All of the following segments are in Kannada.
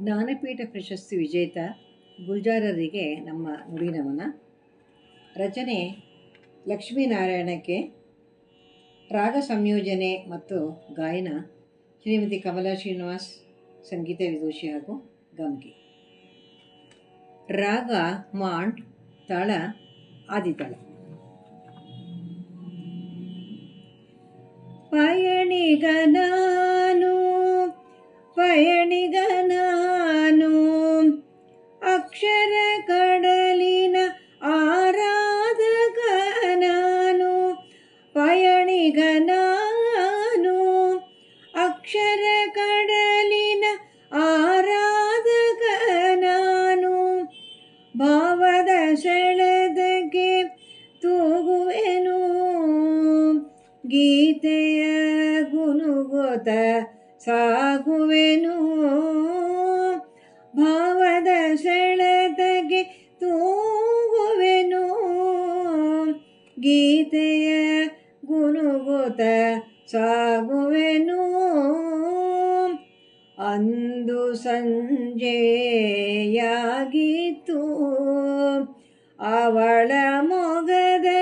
ಜ್ಞಾನಪೀಠ ಪ್ರಶಸ್ತಿ ವಿಜೇತ ಗುಲ್ಜಾರರಿಗೆ ನಮ್ಮ ನುಡಿ ನಮನ ರಚನೆ ಲಕ್ಷ್ಮೀನಾರಾಯಣಕ್ಕೆ. ರಾಗ ಸಂಯೋಜನೆ ಮತ್ತು ಗಾಯನ ಶ್ರೀಮತಿ ಕಮಲಾ ಶ್ರೀನಿವಾಸ್, ಸಂಗೀತ ವಿದೂಷಿ ಹಾಗೂ ಗಮ್ಕಿ ರಾಗ, ಮಾಂಡ್, ತಾಳ, ಆದಿತಾಳ. ಪಯಣಿಗ ಗೀತೆಯ ಗುಣಗೋತ ಸಾಗುವೆನು. ಭಾವದ ಸೆಳೆದಗೆ ತೂಗುವೆನು. ಗೀತೆಯ ಗುಣಗೋತ ಸಾಗುವೆನು. ಅಂದು ಸಂಜೆಯಾಗಿತ್ತು. ಅವಳ ಮೊಗದಲ್ಲಿ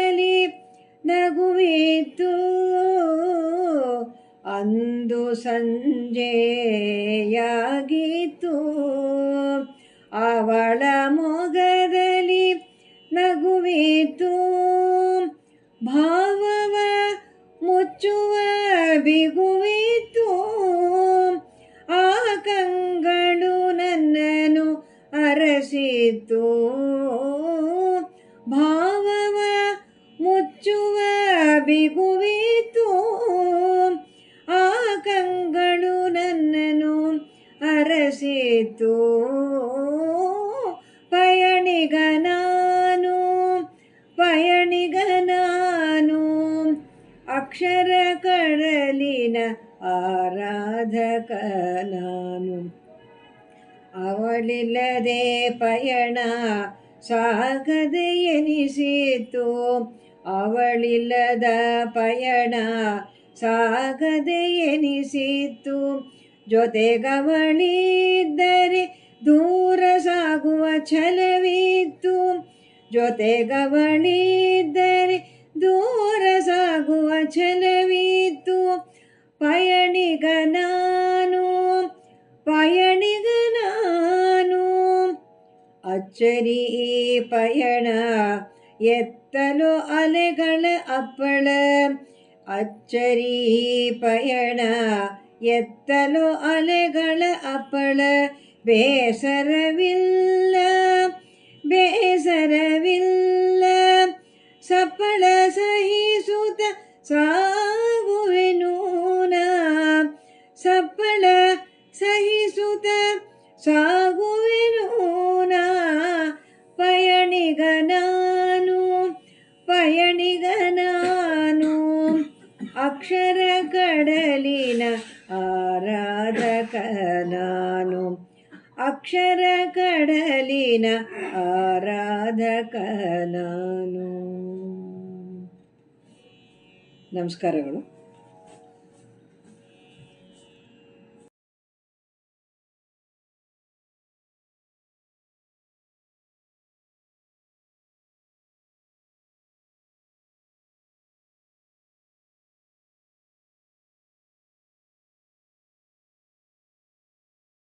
ಸಂಜೆಯಾಗಿತ್ತು. ಅವಳ ಮೊಗದಲ್ಲಿ ನಗುವಿತು. ಭಾವವ ಮುಚ್ಚುವ ಬಿಗುವಿತು. ಆ ಕಂಗಳು ನನ್ನನ್ನು ಅರಸಿತು ಭಾವವ ಮುಚ್ಚುವ ಬಿಗುವಿತು. ಅರಸಿತು ಪಯಣಿಗನಾನು ಪಯಣಿಗನಾನು ಪಯಣಿಗ ನಾನು, ಅಕ್ಷರ ಕಡಲಿನ ಆರಾಧಕ ನಾನು ಅವಳಿಲ್ಲದೆ ಪಯಣ ಸಾಗದೆ ಎನಿಸಿತು. ಅವಳಿಲ್ಲದ ಪಯಣ ಸಾಗದೆ ಎನಿಸಿತು. ಜೊತೆಗವಳಿದ್ದರೆ ದೂರ ಸಾಗುವ ಛಲವಿತ್ತು. ಜೊತೆಗವಳಿದ್ದರೆ ದೂರ ಸಾಗುವ ಛಲವಿತ್ತು. ಪಯಣಿಗ ನಾನು ಪಯಣಿಗ ನಾನು, ಅಚ್ಚರಿ ಪಯಣ ಎತ್ತಲು ಅಲೆಗಳ ಅಪ್ಪಳ. ಅಚ್ಚರಿ ಪಯಣ ಎತ್ತಲು ಅಲೆಗಳ ಅಪ್ಪಳ, ಬೇಸರವಿಲ್ಲ ಬೇಸರವಿಲ್ಲ. ಸಪ್ಪಳ ಸಹಿಸುತ್ತ ಸಾಗುವೆನು ಸಪ್ಪಳ ಸಹಿಸುತ್ತ ಸಾಗುವೆನು ಪಯಣಿಗ ನಾನು ಪಯಣಿಗ ನಾನು, ಅಕ್ಷರ ಅಕ್ಷರ ಕಡಲಿನ ಆರಾಧಕ ನಾನು ನಮಸ್ಕಾರಗಳು.